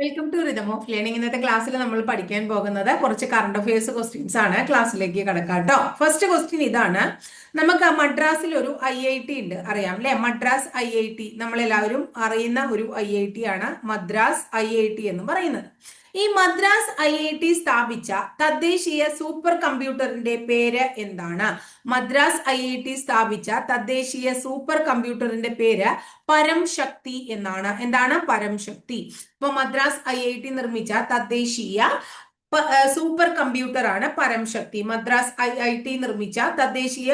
Welcome to rhythm of learning ഇന്നത്തെ ക്ലാസ്സിൽ നമ്മൾ പഠിക്കാൻ പോകുന്നത് കുറച്ച് കറണ്ട് അഫയേഴ്സ് ക്വസ്റ്റ്യൻസ് ആണ്. ക്ലാസ്സിലേക്ക് കിടക്കാം കേട്ടോ ഫസ്റ്റ് ക്വസ്റ്റ്യൻ ഇതാണ്. നമുക്ക് മദ്രാസിൽ ഒരു ഐ ഐ ടി ഉണ്ട്. അറിയാം അല്ലെ മദ്രാസ് ഐ ഐ ടി നമ്മളെല്ലാവരും അറിയുന്ന ഒരു ഐ ഐ ടി ആണ് മദ്രാസ് ഐ ഐ ടി എന്ന് പറയുന്നത്. ഈ മദ്രാസ് ഐ ഐ ടി സ്ഥാപിച്ച തദ്ദേശീയ സൂപ്പർ കമ്പ്യൂട്ടറിന്റെ പേര് എന്താണ്? മദ്രാസ് ഐ ഐ ടി സ്ഥാപിച്ച തദ്ദേശീയ സൂപ്പർ കമ്പ്യൂട്ടറിന്റെ പേര് പരം ശക്തി എന്നാണ്. എന്താണ്? Param Shakti. Madras I I T നിർമ്മിച്ച തദ്ദേശീയ സൂപ്പർ കമ്പ്യൂട്ടർ ആണ് Paramshakti Madras I I T നിർമ്മിച്ച തദ്ദേശീയ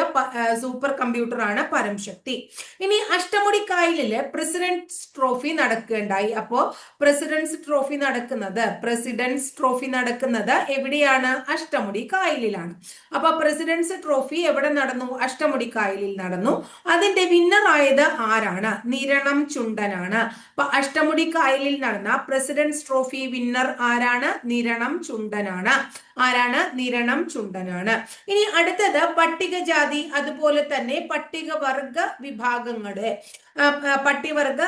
സൂപ്പർ കമ്പ്യൂട്ടർ ആണ് പരംശക്തി ഇനി അഷ്ടമുടി കായലിൽ പ്രസിഡന്റ്സ് ട്രോഫി നടക്കുകയുണ്ടായി അപ്പോ പ്രസിഡന്റ്സ് ട്രോഫി നടക്കുന്നത് പ്രസിഡന്റ്സ് ട്രോഫി നടക്കുന്നത് എവിടെയാണ്? അഷ്ടമുടി കായലിലാണ്. അപ്പൊ പ്രസിഡന്റ്സ് ട്രോഫി എവിടെ നടന്നു? അഷ്ടമുടി കായലിൽ നടന്നു. അതിന്റെ വിന്നർ ആയത് ആരാണ്? നിരണം ചുണ്ടനാണ്. അപ്പൊ അഷ്ടമുടി കായലിൽ നടന്ന പ്രസിഡന്റ്സ് ട്രോഫി വിന്നർ ആരാണ്? നിരണം ചുണ്ടനാണ്. ആരാണ്? നിരണം ചുണ്ടനാണ്. ഇനി അടുത്തത് പട്ടികജാതി അതുപോലെ തന്നെ പട്ടികവർഗ വിഭാഗങ്ങളുടെ പട്ടികവർഗ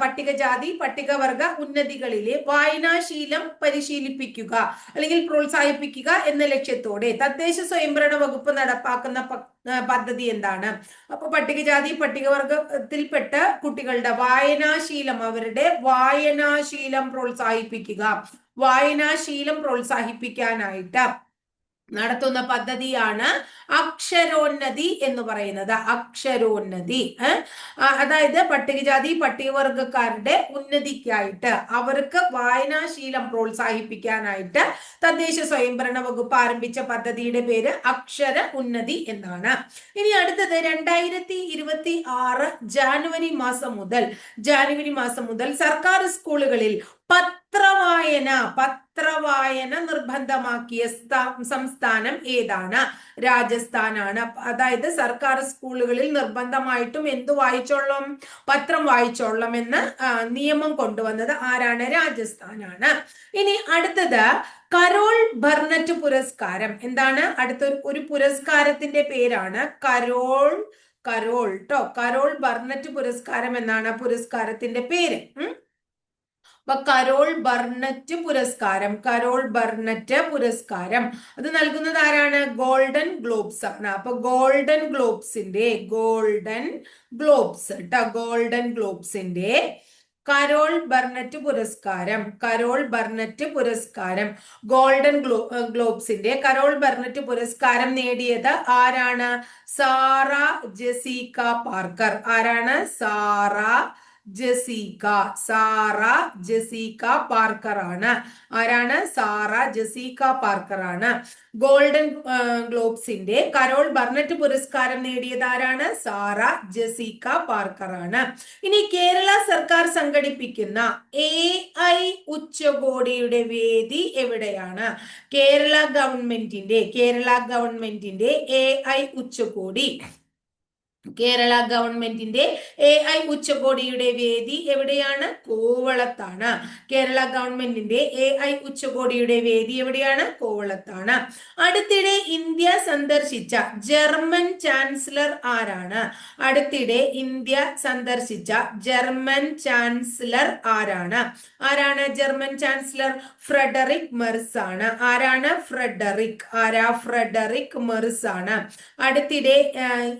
പട്ടികജാതി പട്ടികവർഗ ഉന്നതികളിലെ വായനാശീലം പരിശീലിപ്പിക്കുക അല്ലെങ്കിൽ പ്രോത്സാഹിപ്പിക്കുക എന്ന ലക്ഷ്യത്തോടെ തദ്ദേശ സ്വയംഭരണ വകുപ്പ് നടപ്പാക്കുന്ന പദ്ധതി എന്താണ്? അപ്പൊ പട്ടികജാതി പട്ടികവർഗത്തിൽപ്പെട്ട കുട്ടികളുടെ വായനാശീലം അവരുടെ വായനാശീലം പ്രോത്സാഹിപ്പിക്കുക. വായനാശീലം പ്രോത്സാഹിപ്പിക്കാനായിട്ട് നടത്തുന്ന പദ്ധതിയാണ് അക്ഷരോന്നതി എന്ന് പറയുന്നത്. അക്ഷരോന്നതി അതായത് പട്ടികജാതി പട്ടികവർഗക്കാരുടെ ഉന്നതിക്കായിട്ട് അവർക്ക് വായനാശീലം പ്രോത്സാഹിപ്പിക്കാനായിട്ട് തദ്ദേശ സ്വയംഭരണ വകുപ്പ് ആരംഭിച്ച പദ്ധതിയുടെ പേര് അക്ഷര ഉന്നതി എന്നാണ്. ഇനി അടുത്തത് രണ്ടായിരത്തി ഇരുപത്തി ആറ് ജാനുവരി മാസം മുതൽ ജാനുവരി മാസം മുതൽ സർക്കാർ സ്കൂളുകളിൽ പത്രവായന പത്രവായന നിർബന്ധമാക്കിയ സംസ്ഥാനം ഏതാണ്? രാജസ്ഥാനാണ്. അതായത് സർക്കാർ സ്കൂളുകളിൽ നിർബന്ധമായിട്ടും എന്തു വായിച്ചോളം പത്രം വായിച്ചോളം എന്ന് നിയമം കൊണ്ടുവന്നത് ആരാണ്? രാജസ്ഥാനാണ്. ഇനി അടുത്തത് കരോൾ ബർണറ്റ് പുരസ്കാരം. എന്താണ്? അടുത്ത ഒരു പുരസ്കാരത്തിന്റെ പേരാണ് കരോൾ കരോൾ ട്ടോ കരോൾ ബർണറ്റ് പുരസ്കാരം എന്നാണ് പുരസ്കാരത്തിന്റെ പേര്. അപ്പൊ കരോൾ ബർണറ്റ് പുരസ്കാരം കരോൾ ബർണറ്റ് പുരസ്കാരം. അത് നൽകുന്നത് ആരാണ്? ഗോൾഡൻ ഗ്ലോബ്സ് ആണ്. അപ്പൊ ഗോൾഡൻ ഗ്ലോബ്സിന്റെ ഗോൾഡൻ ഗ്ലോബ്സ് കേട്ടോ ഗോൾഡൻ ഗ്ലോബ്സിന്റെ കരോൾ ബർണറ്റ് പുരസ്കാരം കരോൾ ബർണറ്റ് പുരസ്കാരം. ഗോൾഡൻ ഗ്ലോ ഗ്ലോബ്സിന്റെ കരോൾ ബർണറ്റ് പുരസ്കാരം നേടിയത് ആരാണ്? Sarah Jessica Parker. ആരാണ്? Sarah Jessica Sarah Jessica Parker ആണ് ആരാണ്? സാറ ജസീക പാർക്കർ ആണ് ഗോൾഡൻ ഗ്ലോബ്സിന്റെ കരോൾ ബർണറ്റ് പുരസ്കാരം നേടിയത് ആരാണ്? സാറ ജസീക പാർക്കർ ആണ് ഇനി കേരള സർക്കാർ സംഘടിപ്പിക്കുന്ന എ ഐ ഉച്ചകോടിയുടെ വേദി എവിടെയാണ്? കേരള ഗവൺമെന്റിന്റെ കേരള ഗവൺമെന്റിന്റെ എ ഐ ഉച്ചകോടി. കേരള ഗവൺമെന്റിന്റെ എ ഐ ഉച്ചകോടിയുടെ വേദി എവിടെയാണ്? കോവളത്താണ്. കേരള ഗവൺമെന്റിന്റെ എ ഐ ഉച്ചകോടിയുടെ വേദി എവിടെയാണ്? കോവളത്താണ്. അടുത്തിടെ ഇന്ത്യ സന്ദർശിച്ച ജർമ്മൻ ചാൻസലർ ആരാണ്? അടുത്തിടെ ഇന്ത്യ സന്ദർശിച്ച ജർമ്മൻ ചാൻസലർ ആരാണ്? ആരാണ് ജർമ്മൻ ചാൻസലർ? ഫ്രെഡറിക് മെർസ് ആണ് ആരാണ്? ഫ്രെഡറിക്. ആരാ? ഫ്രെഡറിക് മെർസ് ആണ് അടുത്തിടെ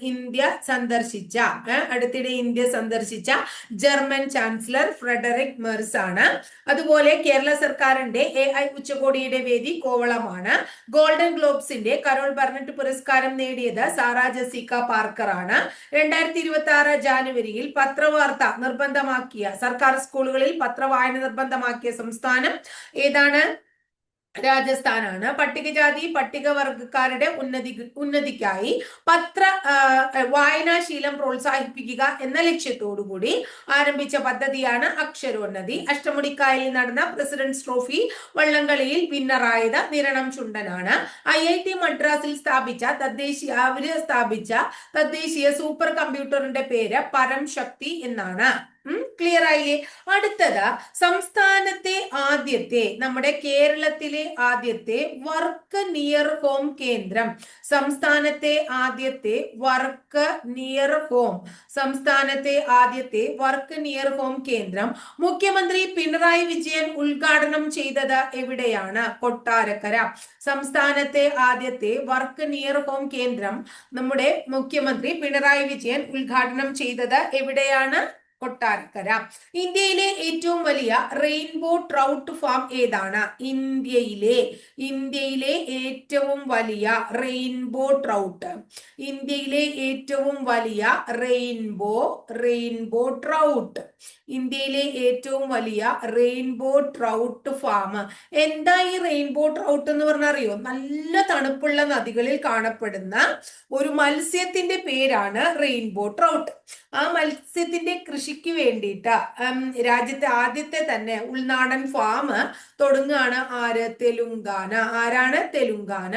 ഇന്ത്യ സന്ദർശിച്ച അടുത്തിടെ ഇന്ത്യ സന്ദർശിച്ച ജർമ്മൻ ചാൻസലർ ഫ്രെഡറിക് മെർസ് ആണ്. അതുപോലെ കേരള സർക്കാരിന്റെ എ ഐ ഉച്ചകോടിയുടെ വേദി കോവളമാണ്. ഗോൾഡൻ ഗ്ലോബ്സിന്റെ കരോൾ ബർണറ്റ് പുരസ്കാരം നേടിയത് സാറാ ജസിക്ക പാർക്കർ ആണ്. രണ്ടായിരത്തി ഇരുപത്തി ആറ് ജാനുവരിയിൽ പത്രവാർത്ത നിർബന്ധമാക്കിയ സർക്കാർ സ്കൂളുകളിൽ പത്രവായന നിർബന്ധമാക്കിയ സംസ്ഥാനം ഏതാണ്? രാജസ്ഥാനാണ്. പട്ടികജാതി പട്ടികവർഗക്കാരുടെ ഉന്നതി ഉന്നതിക്കായി പത്ര വായനാശീലം പ്രോത്സാഹിപ്പിക്കുക എന്ന ലക്ഷ്യത്തോടുകൂടി ആരംഭിച്ച പദ്ധതിയാണ് അക്ഷരോന്നതി അഷ്ടമുടിക്കായലിൽ നടന്ന പ്രസിഡന്റ്സ് ട്രോഫി വള്ളംകളിയിൽ വിന്നറായത് നിരണം ചുണ്ടനാണ്. ഐ ഐ ടി മദ്രാസിൽ സ്ഥാപിച്ച തദ്ദേശീയ അവർ സ്ഥാപിച്ച തദ്ദേശീയ സൂപ്പർ കമ്പ്യൂട്ടറിന്റെ പേര് പരം ശക്തി എന്നാണ്. ക്ലിയർ ആയില്ലേ? അടുത്തത് സംസ്ഥാനത്തെ ആദ്യത്തെ നമ്മുടെ കേരളത്തിലെ ആദ്യത്തെ വർക്ക് നിയർ ഹോം കേന്ദ്രം. സംസ്ഥാനത്തെ ആദ്യത്തെ വർക്ക് നിയർ ഹോം സംസ്ഥാനത്തെ ആദ്യത്തെ വർക്ക് നിയർ ഹോം കേന്ദ്രം. മുഖ്യമന്ത്രി പിണറായി വിജയൻ ഉദ്ഘാടനം ചെയ്തത് എവിടെയാണ്? കൊട്ടാരക്കര. സംസ്ഥാനത്തെ ആദ്യത്തെ വർക്ക് നിയർ ഹോം കേന്ദ്രം. നമ്മുടെ മുഖ്യമന്ത്രി പിണറായി വിജയൻ ഉദ്ഘാടനം ചെയ്തത് എവിടെയാണ്? കൊട്ടാരക്കര. ഇന്ത്യയിലെ ഏറ്റവും വലിയ റെയിൻബോ ട്രൗട്ട് ഫാം ഏതാണ്? ഇന്ത്യയിലെ ഇന്ത്യയിലെ ഏറ്റവും വലിയ റെയിൻബോ ട്രൗട്ട് ഇന്ത്യയിലെ ഏറ്റവും വലിയ റെയിൻബോ റെയിൻബോ ട്രൗട്ട് ഇന്ത്യയിലെ ഏറ്റവും വലിയ റെയിൻബോ ട്രൗട്ട് ഫാം എന്താ ഈ റെയിൻബോ ട്രൗട്ട് എന്ന് പറഞ്ഞാൽ അറിയോ? നല്ല തണുപ്പുള്ള നദികളിൽ കാണപ്പെടുന്ന ഒരു മത്സ്യത്തിന്റെ പേരാണ് റെയിൻബോ ട്രൗട്ട് ആ മത്സ്യത്തിന്റെ കൃഷിക്ക് വേണ്ടിയിട്ട്. രാജ്യത്തെ ആദ്യത്തെ തന്നെ ഉൾനാടൻ ഫാം തുടങ്ങുകയാണ് ആര്? തെലുങ്കാന. ആരാണ്? തെലുങ്കാന.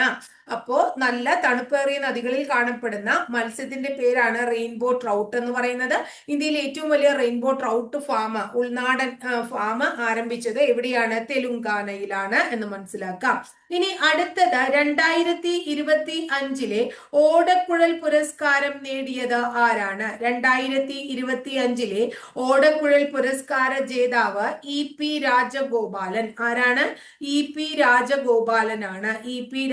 അപ്പോ നല്ല തണുപ്പേറിയ നദികളിൽ കാണപ്പെടുന്ന മത്സ്യത്തിന്റെ പേരാണ് റെയിൻബോ ട്രൗട്ട് എന്ന് പറയുന്നത്. ഇന്ത്യയിലെ ഏറ്റവും വലിയ റെയിൻബോ ട്രൗട്ട് ഫാം ഉൾനാടൻ ഫാം ആരംഭിച്ചത് എവിടെയാണ്? തെലുങ്കാനയിലാണ് എന്ന് മനസ്സിലാക്കാം. ഇനി അടുത്തത് രണ്ടായിരത്തി ഇരുപത്തി അഞ്ചിലെ ഓടക്കുഴൽ പുരസ്കാരം നേടിയത് ആരാണ്? രണ്ടായിരത്തി ഇരുപത്തി അഞ്ചിലെ ഓടക്കുഴൽ പുരസ്കാര ജേതാവ് ഇ പി രാജഗോപാലൻ. ആരാണ്? ഇ പി രാജഗോപാലനാണ്. ഇ പി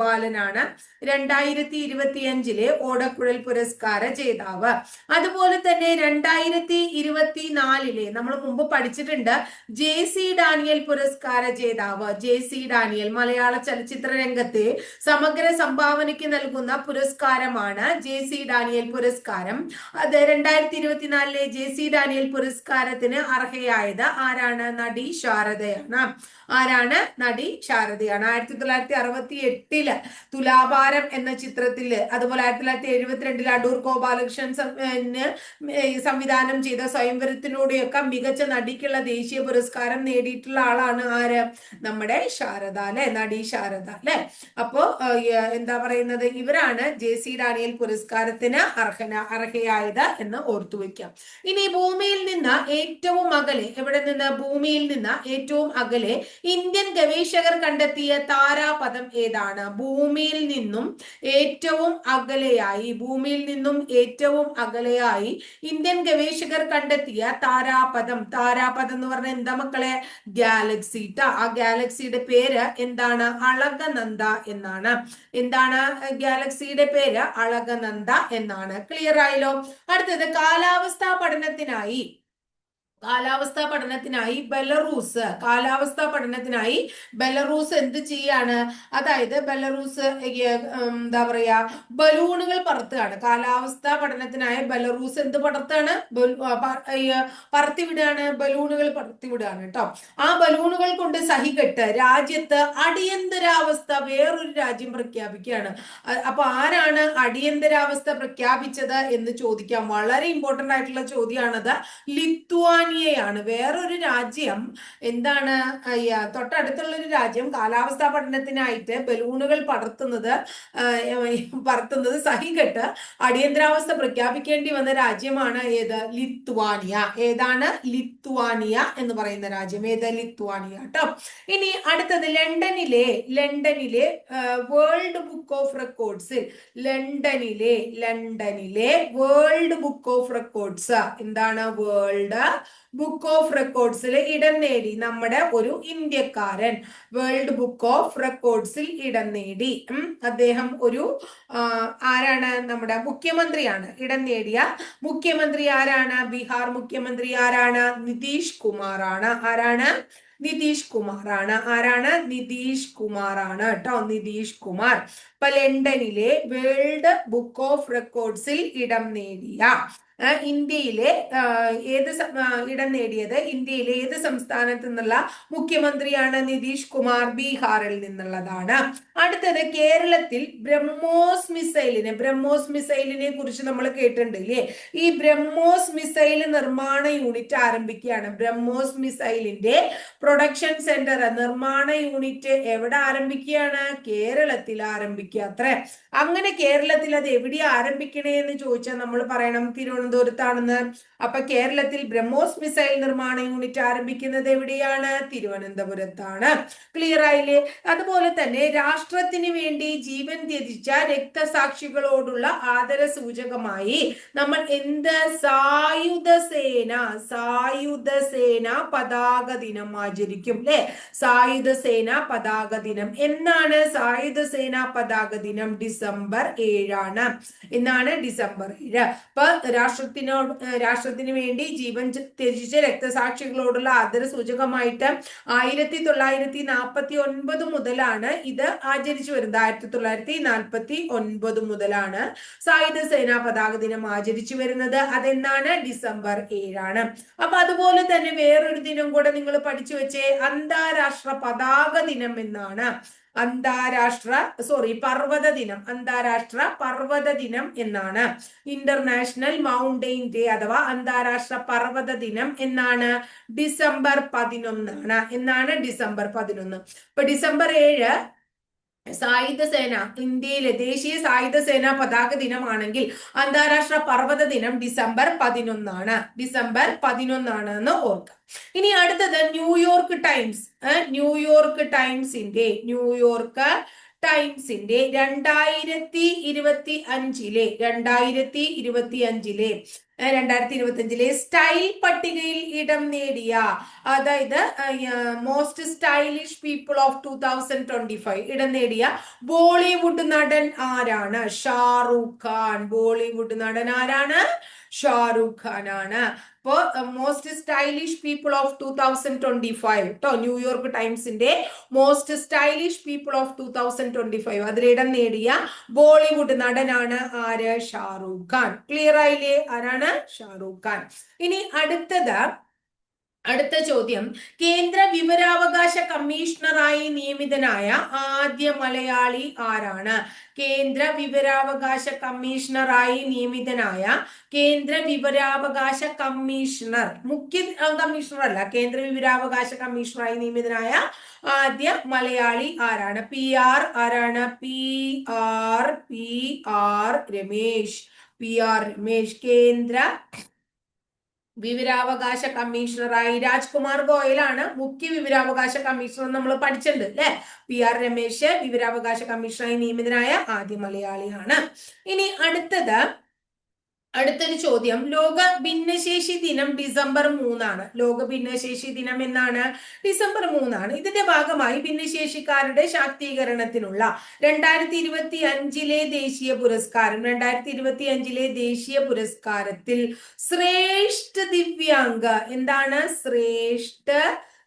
രാജഗോപാലനാണ് രണ്ടായിരത്തി ഇരുപത്തി അഞ്ചിലെ ഓടക്കുഴൽ പുരസ്കാര ജേതാവ്. അതുപോലെ തന്നെ രണ്ടായിരത്തി ഇരുപത്തി നാലിലെ നമ്മൾ മുമ്പ് പഠിച്ചിട്ടുണ്ട് ജെ സി ഡാനിയൽ പുരസ്കാര ജേതാവ്. ജെ സി ഡാനിയൽ മലയാള ചലച്ചിത്ര രംഗത്തെ സമഗ്ര സംഭാവനയ്ക്ക് നൽകുന്ന പുരസ്കാരമാണ് ജെ സി ഡാനിയൽ പുരസ്കാരം. അത് രണ്ടായിരത്തി ഇരുപത്തിനാലിലെ ജെ സി ഡാനിയൽ പുരസ്കാരത്തിന് അർഹയായത് ആരാണ്? നടി ശാരദയാണ്. ആരാണ്? നടി ശാരദയാണ്. ആയിരത്തി തൊള്ളായിരത്തി അറുപത്തി എട്ടിൽ തുലാഭാരം എന്ന ചിത്രത്തിൽ അതുപോലെ ആയിരത്തി തൊള്ളായിരത്തി എഴുപത്തിരണ്ടിൽ അടൂർ ഗോപാലകൃഷ്ണൻ സംവിധാനം ചെയ്ത സ്വയംവരത്തിലൂടെയൊക്കെ മികച്ച നടിക്കുള്ള ദേശീയ പുരസ്കാരം നേടിയിട്ടുള്ള ആളാണ് ആര്? നമ്മുടെ ശാരദ അല്ലെ? നടി ശാരദ അല്ലെ? അപ്പോ എന്താ പറയുന്നത്? ഇവരാണ് ജെ സി ഡാനിയൽ പുരസ്കാരത്തിന് അർഹന അർഹയായത് എന്ന് ഓർത്തു വെക്കാം. ഇനി ഭൂമിയിൽ നിന്ന് ഏറ്റവും അകലെ എവിടെ നിന്ന്? ഭൂമിയിൽ നിന്ന് ഏറ്റവും അകലെ ഇന്ത്യൻ ഗവേഷകർ കണ്ടെത്തിയ താരാപഥം ഏതാണ്? ഭൂമിയിൽ നിന്നും ഏറ്റവും അകലെയായി ഭൂമിയിൽ നിന്നും ഏറ്റവും അകലെയായി ഇന്ത്യൻ ഗവേഷകർ കണ്ടെത്തിയ താരാപഥം. താരാപഥം എന്ന് പറഞ്ഞ എന്താ മക്കളെ? ഗാലക്സി ആ ഗാലക്സിയുടെ പേര് എന്താണ്? അളകനന്ദ എന്നാണ്. എന്താണ് ഗാലക്സിയുടെ പേര്? അളകനന്ദ എന്നാണ്. ക്ലിയർ ആയല്ലോ? അടുത്തത് കാലാവസ്ഥാ പഠനത്തിനായി കാലാവസ്ഥാ പഠനത്തിനായി ബെലറൂസ് കാലാവസ്ഥാ പഠനത്തിനായി ബെലറൂസ് എന്ത് ചെയ്യാണ്? അതായത് ബെലറൂസ് എന്താ പറയാ ബലൂണുകൾ പറത്തുകയാണ്. കാലാവസ്ഥാ പഠനത്തിനായി ബെലറൂസ് എന്ത് പടർത്താണ്? പറത്തിവിടുകയാണ് ബലൂണുകൾ പറത്തിവിടുകയാണ് കേട്ടോ. ആ ബലൂണുകൾ കൊണ്ട് സഹികെട്ട് രാജ്യത്ത് അടിയന്തരാവസ്ഥ വേറൊരു രാജ്യം പ്രഖ്യാപിക്കുകയാണ്. അപ്പൊ ആരാണ് അടിയന്തരാവസ്ഥ പ്രഖ്യാപിച്ചത് എന്ന് ചോദിക്കാം. വളരെ ഇമ്പോർട്ടന്റ് ആയിട്ടുള്ള ചോദ്യമാണത്. ലിത്വാൻ ലിത്വാനിയയാണ് വേറൊരു രാജ്യം എന്താണ് തൊട്ടടുത്തുള്ള ഒരു രാജ്യം കാലാവസ്ഥാ പഠനത്തിനായിട്ട് ബലൂണുകൾ പടർത്തുന്നത് പറത്തുന്നത് സഹികെട്ട് അടിയന്തരാവസ്ഥ പ്രഖ്യാപിക്കേണ്ടി വന്ന രാജ്യമാണ് ഏത്? ലിത്വാനിയ. ഏതാണ്? ലിത്വാനിയ എന്ന് പറയുന്ന രാജ്യം. ഏത്? ലിത്വാനിയ കേട്ടോ. ഇനി അടുത്തത് ലണ്ടനിലെ ലണ്ടനിലെ വേൾഡ് ബുക്ക് ഓഫ് റെക്കോർഡ്സിൽ ലണ്ടനിലെ ലണ്ടനിലെ വേൾഡ് ബുക്ക് ഓഫ് റെക്കോർഡ്സ്. എന്താണ്? വേൾഡ് ബുക്ക് ഓഫ് റെക്കോർഡ്സിൽ ഇടം നേടി നമ്മുടെ ഒരു ഇന്ത്യക്കാരൻ. വേൾഡ് ബുക്ക് ഓഫ് റെക്കോർഡ്സിൽ ഇടം നേടി. അദ്ദേഹം ഒരു ആരാണ്? നമ്മുടെ മുഖ്യമന്ത്രിയാണ്. ഇടം നേടിയ മുഖ്യമന്ത്രി ആരാണ്? ബീഹാർ മുഖ്യമന്ത്രി ആരാണ്? നിതീഷ് കുമാർ ആണ് ആരാണ്? നിതീഷ് കുമാർ ആണ് ആരാണ്? നിതീഷ് കുമാർ ആണ് കേട്ടോ. നിതീഷ് കുമാർ. ഇപ്പൊ ലണ്ടനിലെ വേൾഡ് ബുക്ക് ഓഫ് റെക്കോർഡ്സിൽ ഇടം നേടിയ ഇന്ത്യയിലെ ഏത് ഇടം നേടിയത്? ഇന്ത്യയിലെ ഏത് സംസ്ഥാനത്ത് നിന്നുള്ള മുഖ്യമന്ത്രിയാണ് നിതീഷ് കുമാർ ബീഹാറിൽ നിന്നുള്ളതാണ്. അടുത്തത് കേരളത്തിൽ ബ്രഹ്മോസ് മിസൈലിനെ ബ്രഹ്മോസ് മിസൈലിനെ കുറിച്ച് നമ്മൾ കേട്ടിട്ടുണ്ട് ഇല്ലേ? ഈ ബ്രഹ്മോസ് മിസൈൽ നിർമ്മാണ യൂണിറ്റ് ആരംഭിക്കുകയാണ്. ബ്രഹ്മോസ് മിസൈലിന്റെ പ്രൊഡക്ഷൻ സെന്റർ നിർമ്മാണ യൂണിറ്റ് എവിടെ ആരംഭിക്കുകയാണ്? കേരളത്തിൽ ആരംഭിക്കുക അത്രേ. അങ്ങനെ കേരളത്തിൽ അത് എവിടെ ആരംഭിക്കണേ എന്ന് ചോദിച്ചാൽ നമ്മൾ പറയണം തിരുവനന്തപുരം തിരുവനന്തപുരത്താണെന്ന്. അപ്പൊ കേരളത്തിൽ ബ്രഹ്മോസ് മിസൈൽ നിർമ്മാണ യൂണിറ്റ് ആരംഭിക്കുന്നത് എവിടെയാണ്? തിരുവനന്തപുരത്താണ്. ക്ലിയർ ആയില്ലേ? അതുപോലെ തന്നെ രാഷ്ട്രത്തിന് വേണ്ടി ജീവൻ ത്യജിച്ച രക്തസാക്ഷികളോടുള്ള ആദര സൂചകമായി നമ്മൾ എന്ത് സായുധ സേന സായുധ സേന പതാക ദിനം ആചരിക്കും അല്ലെ സായുധ സേന പതാക ദിനം. എന്നാണ് സായുധ സേന പതാക ദിനം? ഡിസംബർ ഏഴാണ്. എന്നാണ് ഡിസംബർ ഏഴ്. അപ്പൊ രാഷ്ട്രത്തിനോട് രാഷ്ട്രത്തിന് വേണ്ടി ജീവൻ ത്യജിച്ച രക്തസാക്ഷികളോടുള്ള ആദര സൂചകമായിട്ട് ആയിരത്തി തൊള്ളായിരത്തി നാൽപ്പത്തി ഒൻപത് മുതലാണ് ഇത് ആചരിച്ചു വരുന്നത് ആയിരത്തി തൊള്ളായിരത്തി നാൽപ്പത്തി ഒൻപത് മുതലാണ് സായുധ സേനാ പതാക ദിനം ആചരിച്ചു വരുന്നത്. അതെന്നാണ് ഡിസംബർ ഏഴാണ്. അപ്പൊ അതുപോലെ തന്നെ വേറൊരു ദിനം കൂടെ നിങ്ങൾ പഠിച്ചു വെച്ചേ അന്താരാഷ്ട്ര പതാക ദിനം എന്നാണ്. അന്താരാഷ്ട്ര സോറി പർവത ദിനം അന്താരാഷ്ട്ര പർവത ദിനം എന്നാണ്. ഇന്റർനാഷണൽ മൗണ്ടെയിൻ ഡേ അഥവാ അന്താരാഷ്ട്ര പർവത ദിനം എന്നാണ്. ഡിസംബർ പതിനൊന്നാണ്. എന്നാണ് ഡിസംബർ പതിനൊന്ന്. ഇപ്പൊ ഡിസംബർ ഏഴ് സായുധ സേന ഇന്ത്യയിലെ ദേശീയ സായുധ സേന പതാക ദിനമാണെങ്കിൽ അന്താരാഷ്ട്ര പർവത ദിനം ഡിസംബർ പതിനൊന്നാണ്. ഡിസംബർ പതിനൊന്നാണ് എന്ന് ഓർക്കുക. ഇനി അടുത്തത് New York Times. New York ടൈംസിന്റെ New York ടൈംസിന്റെ രണ്ടായിരത്തി ഇരുപത്തി അഞ്ചിലെ രണ്ടായിരത്തി ഇരുപത്തി അഞ്ചിലെ രണ്ടായിരത്തി ഇരുപത്തി അഞ്ചിലെ സ്റ്റൈൽ പട്ടികയിൽ ഇടം നേടിയ അതായത് most stylish people of two thousand twenty five ഇടം നേടിയ ബോളിവുഡ് നടൻ ആരാണ്? ഷാറൂഖ് ഖാൻ. ബോളിവുഡ് നടൻ ആരാണ്? ഷാറൂഖ് ആണ് അപ്പോ most stylish people of two thousand twenty five കേട്ടോ New York ടൈംസിന്റെ most stylish people of two thousand twenty five അതിലിടം നേടിയ ബോളിവുഡ് നടനാണ് ആര്? ഷാറൂഖ് ഖാൻ ക്ലിയർ ആയില്ലേ? ആരാണ്? ഷാറൂഖ് ഖാൻ ഇനി അടുത്തത് അടുത്ത ചോദ്യം. കേന്ദ്ര വിവരാവകാശ കമ്മീഷണറായി നിയമിതനായ ആദ്യ മലയാളി ആരാണ്? കേന്ദ്ര വിവരാവകാശ കമ്മീഷണറായി നിയമിതനായ കേന്ദ്ര വിവരാവകാശ കമ്മീഷണർ മുഖ്യ കമ്മീഷണർ അല്ല കേന്ദ്ര വിവരാവകാശ കമ്മീഷണറായി നിയമിതനായ ആദ്യ മലയാളി ആരാണ്? പി ആർ ആരാണ്? P R P R Ramesh. P R Ramesh. കേന്ദ്ര വിവരാവകാശ കമ്മീഷണറായി രാജ്കുമാർ ഗോയലാണ് മുഖ്യ വിവരാവകാശ കമ്മീഷണർ നമ്മൾ പഠിച്ചിട്ടുണ്ട് അല്ലെ? പി ആർ രമേശ് വിവരാവകാശ കമ്മീഷണറായി നിയമിതനായ ആദ്യ മലയാളിയാണ്. ഇനി അടുത്തത് അടുത്തൊരു ചോദ്യം. ലോക ഭിന്നശേഷി ദിനം ഡിസംബർ മൂന്നാണ്. ലോക ഭിന്നശേഷി ദിനം എന്നാണ് ഡിസംബർ മൂന്നാണ്. ഇതിന്റെ ഭാഗമായി ഭിന്നശേഷിക്കാരുടെ ശാക്തീകരണത്തിനുള്ള രണ്ടായിരത്തി ഇരുപത്തി അഞ്ചിലെ ദേശീയ പുരസ്കാരം രണ്ടായിരത്തി ഇരുപത്തി അഞ്ചിലെ ദേശീയ പുരസ്കാരത്തിൽ ശ്രേഷ്ഠ ദിവ്യാംഗ എന്താണ്? ശ്രേഷ്ഠ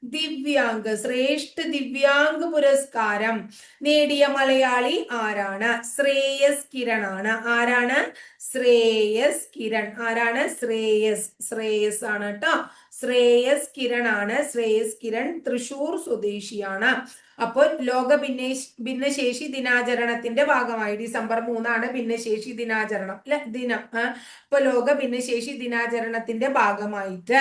ദിവ്യാംഗ് ശ്രേഷ്ഠ ദിവ്യാംഗ് പുരസ്കാരം നേടിയ മലയാളി ആരാണ്? ശ്രേയസ് കിരൺ ആണ് ആരാണ്? ശ്രേയസ് കിരൺ. ആരാണ്? ശ്രേയസ്. ശ്രേയസ് ആണ് കേട്ടോ. ശ്രേയസ് കിരൺ ആണ് ശ്രേയസ് കിരൺ തൃശൂർ സ്വദേശിയാണ്. അപ്പോൾ ലോക ഭിന്നേശ് ഭിന്നശേഷി ദിനാചരണത്തിന്റെ ഭാഗമായി ഡിസംബർ മൂന്നാണ് ഭിന്നശേഷി ദിനാചരണം അല്ലെ ദിനം. ഇപ്പൊ ലോക ഭിന്നശേഷി ദിനാചരണത്തിന്റെ ഭാഗമായിട്ട്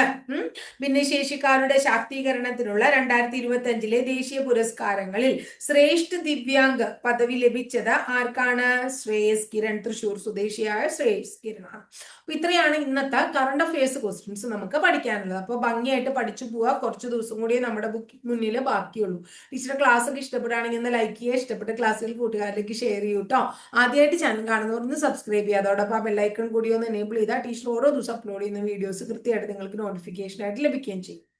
ഭിന്നശേഷിക്കാരുടെ ശാക്തീകരണത്തിനുള്ള രണ്ടായിരത്തി ഇരുപത്തി അഞ്ചിലെ ദേശീയ പുരസ്കാരങ്ങളിൽ ശ്രേഷ്ഠ ദിവ്യാംഗ് പദവി ലഭിച്ചത് ആർക്കാണ്? ശ്രേയസ് കിരൺ തൃശൂർ സ്വദേശിയായ ശ്രേയസ് കിരൺ ആണ്. അപ്പൊ ഇത്രയാണ് ഇന്നത്തെ കറണ്ട് അഫയേഴ്സ് ക്വസ്റ്റ്യൻസ് നമുക്ക് പഠിക്കാനുള്ളത്. അപ്പോൾ ഭംഗിയായിട്ട് പഠിച്ചു പോവുക കുറച്ച് ദിവസം കൂടി നമ്മുടെ ബുക്ക് മുന്നിൽ ബാക്കിയുള്ളൂ. ടീച്ചറുടെ ക്ലാസ് ഒക്കെ ഇഷ്ടപ്പെടുകയാണെങ്കിൽ ഒന്ന് ലൈക്ക് ചെയ്യുക. ഇഷ്ടപ്പെട്ട ക്ലാസ്സുകൾ കൂട്ടുകാരിലേക്ക് ഷെയർ ചെയ്യൂ കേട്ടോ ആദ്യമായിട്ട് ചാനൽ കാണുന്നവർ ഒന്ന് സബ്സ്ക്രൈബ് ചെയ്യുക. അതോടൊപ്പം ആ ബെല്ലൈക്കൺ കൂടി ഒന്ന് എനേബിൾ ചെയ്താൽ ടീച്ചർ ഓരോ ദിവസം അപ്ലോഡ് ചെയ്യുന്ന വീഡിയോസ് കൃത്യമായിട്ട് നിങ്ങൾക്ക് നോട്ടിഫിക്കേഷൻ ആയിട്ട് ലഭിക്കുകയും ചെയ്യും.